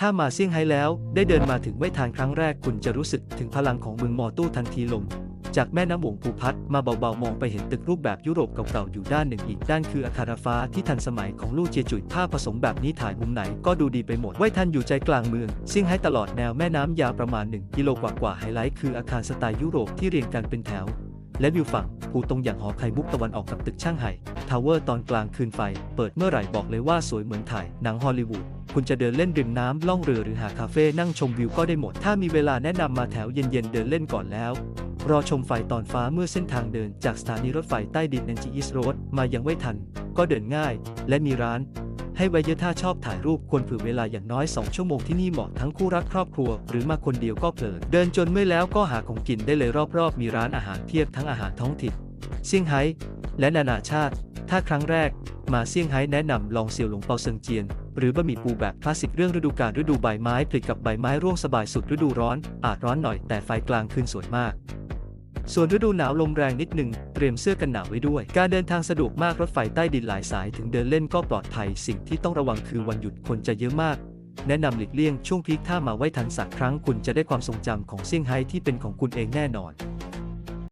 ถ้ามาเซี่ยงไฮ้แล้วได้เดินมาถึงไว้ทานครั้งแรกคุณจะรู้สึกถึงพลังของเมืองมอตู้ทันทีลง จากแม่น้ำหวงภูพัดมาเบาๆ มองไปเห็นตึกรูปแบบยุโรปเก่าๆอยู่ด้านหนึ่งอีกด้านคืออาคารฟ้าที่ทันสมัยของลู่เจียจุยภาพผสมแบบนี้ถ่ายมุมไหนก็ดูดีไปหมดไว้ทันอยู่ใจกลางเมืองเซี่ยงไฮ้ตลอดแนวแม่น้ำยาวประมาณ 1 กิโลกว่าๆไฮไลท์คืออาคารสไตล์ยุโรปที่เรียงกันเป็นแถว และวิวฝั่ง ภูตรงอย่างหอไข่มุกตะวันออกกับตึกช่างไห่ทาวเวอร์ตอนกลางคืนไฟ เปิดเมื่อไหร่บอกเลยว่าสวยเหมือนถ่ายหนังฮอลลีวูดคุณจะเดินเล่นริมน้ำล่องเรือหรือหาคาเฟ่นั่งชมวิวก็ได้หมด ถ้ามีเวลาแนะนำมาแถวเย็นๆ เดินเล่นก่อนแล้ว รอชมไฟตอนฟ้าเมื่อเส้นทางเดินจากสถานีรถไฟใต้ดินเอ็นจีอีสโรดมายังไม่ทัน ก็เดินง่าย และมีร้าน ให้ไว้เยอะถ้าชอบถ่ายรูปควรเผื่อเวลาอย่างน้อย 2 ชั่วโมงที่นี่เหมาะทั้งคู่รักครอบครัว หรือมาคนเดียวก็เพลินเดินจนเมื่อยแล้วก็หาของกินได้เลยรอบๆ มีร้านอาหารเพียบทั้งอาหารท้องถิ่นเซี่ยงไฮ้และนานาชาติ ถ้าครั้งแรก มาเซี่ยงไฮ้แนะนำลองเซียวหลงเปาเซิงเจียน หรือบะหมี่ปูแบบคลาสสิกเรื่องฤดูกาลฤดูใบไม้ผลิกับใบไม้ร่วงสบายสุดฤดูร้อน อาจร้อนหน่อยแต่ไฟกลางคืนสวยมาก ส่วนฤดูหนาวลมแรงนิดหนึ่งเตรียมเสื้อกันหนาวไว้ด้วย การเดินทางสะดวกมากรถไฟใต้ดินหลายสายถึงเดินเล่นก็ปลอดภัย สิ่งที่ต้องระวังคือวันหยุดคนจะเยอะมาก แนะนำหลีกเลี่ยงช่วงพีคถ้ามาไว้ทันสักครั้งคุณจะได้ความทรงจำของเซี่ยงไฮ้ที่เป็นของคุณเองแน่นอน